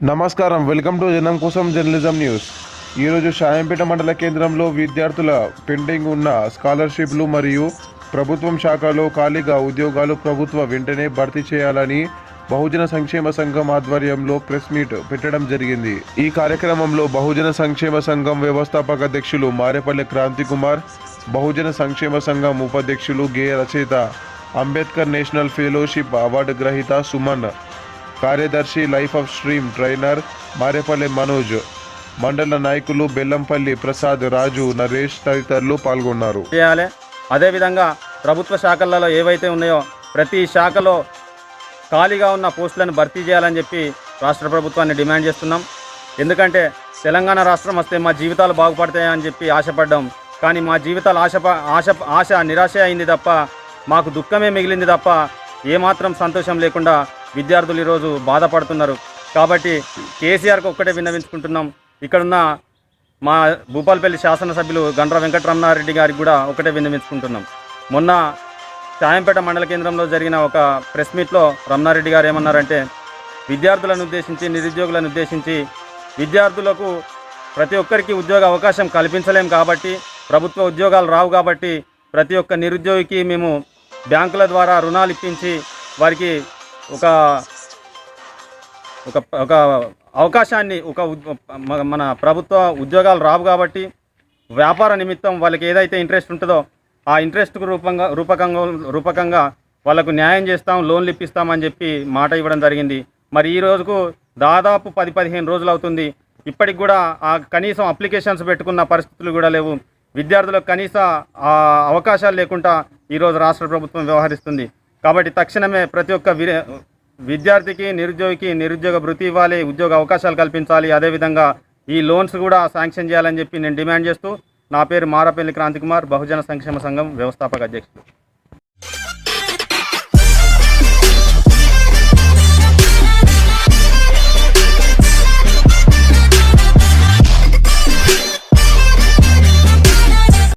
నమస్కారం. Welcome to జనం కోసం జర్నలిజం న్యూస్. ఈరోజు షాయంపేట మండల కేంద్రంలో విద్యార్థుల పెండింగ్ ఉన్న స్కాలర్షిప్లు మరియు ప్రభుత్వం శాఖలో ఖాళీగా ఉద్యోగాలు ప్రభుత్వ వెంటనే భర్తీ చేయాలని బహుజన సంక్షేమ సంఘం ఆధ్వర్యంలో ప్రెస్ మీట్ పెట్టడం జరిగింది. ఈ కార్యక్రమంలో బహుజన సంక్షేమ సంఘం వ్యవస్థాపక అధ్యక్షులు మారేపల్లి క్రాంతి కుమార్ బహుజన సంక్షేమ సంఘం ఉపాధ్యక్షులు గేయ రచయిత అంబేద్కర్ నేషనల్ ఫెలోషిప్ అవార్డు గ్రహీత సుమన్ కార్యదర్శి life of stream trainer Marepalli Manoj మండల నాయకులు బెల్లంపల్లి ప్రసాద్ రాజు నరేష్ తదితరులు పాల్గొన్నారు. అదేవిధంగా ప్రభుత్వ శాఖలలో ఏవైతే ఉన్నాయో ప్రతి శాఖలో ఖాళీగా ఉన్న పోస్టులను భర్తీ చేయాలని చెప్పి రాష్ట్ర ప్రభుత్వాన్ని డిమాండ్ చేస్తున్నాం. ఎందుకంటే తెలంగాణ రాష్ట్రం వస్తే మా జీవితాలు బాగుపడతాయని చెప్పి ఆశపడ్డాం కానీ మా జీవితాలు ఆశ ఆశ ఆశ నిరాశ అయింది తప్ప మాకు దుఃఖమే మిగిలింది తప్ప ఏమాత్రం సంతోషం లేకుండా విద్యార్థులు ఈరోజు బాధపడుతున్నారు. కాబట్టి కేసీఆర్కి ఒక్కటే విన్నవించుకుంటున్నాం. ఇక్కడున్న మా భూపాలపల్లి శాసనసభ్యులు గండ్ర వెంకటరమణారెడ్డి గారికి కూడా ఒకటే విన్నవించుకుంటున్నాం. మొన్న సాయంపేట మండల కేంద్రంలో జరిగిన ఒక ప్రెస్ మీట్లో రమణారెడ్డి గారు ఏమన్నారంటే విద్యార్థులను ఉద్దేశించి నిరుద్యోగులను ఉద్దేశించి విద్యార్థులకు ప్రతి ఒక్కరికి ఉద్యోగ అవకాశం కల్పించలేం కాబట్టి ప్రభుత్వ ఉద్యోగాలు రావు కాబట్టి ప్రతి ఒక్క నిరుద్యోగికి మేము బ్యాంకుల ద్వారా రుణాలు ఇప్పించి వారికి ఒక ఒక ఒక అవకాశాన్ని ఒక మన ప్రభుత్వ ఉద్యోగాలు రావు కాబట్టి వ్యాపార నిమిత్తం వాళ్ళకి ఏదైతే ఇంట్రెస్ట్ ఉంటుందో ఆ ఇంట్రెస్ట్కు రూపంగా రూపకంగా రూపకంగా వాళ్ళకు న్యాయం చేస్తాం లోన్లు ఇప్పిస్తామని చెప్పి మాట ఇవ్వడం జరిగింది. మరి ఈ రోజుకు దాదాపు పది పదిహేను రోజులు అవుతుంది. ఇప్పటికి కూడా ఆ కనీసం అప్లికేషన్స్ పెట్టుకున్న పరిస్థితులు కూడా లేవు. విద్యార్థులకు కనీస అవకాశాలు లేకుండా ఈరోజు రాష్ట్ర ప్రభుత్వం వ్యవహరిస్తుంది. కాబట్టి తక్షణమే ప్రతి ఒక్క విద్యార్థికి నిరుద్యోగికి నిరుద్యోగ భృతి ఇవ్వాలి ఉద్యోగ అవకాశాలు కల్పించాలి. అదేవిధంగా ఈ లోన్స్ కూడా శాంక్షన్ చేయాలని చెప్పి నేను డిమాండ్ చేస్తూ నా పేరు మారపల్లి క్రాంతికుమార్ బహుజన సంక్షేమ సంఘం వ్యవస్థాపక అధ్యక్షుడు.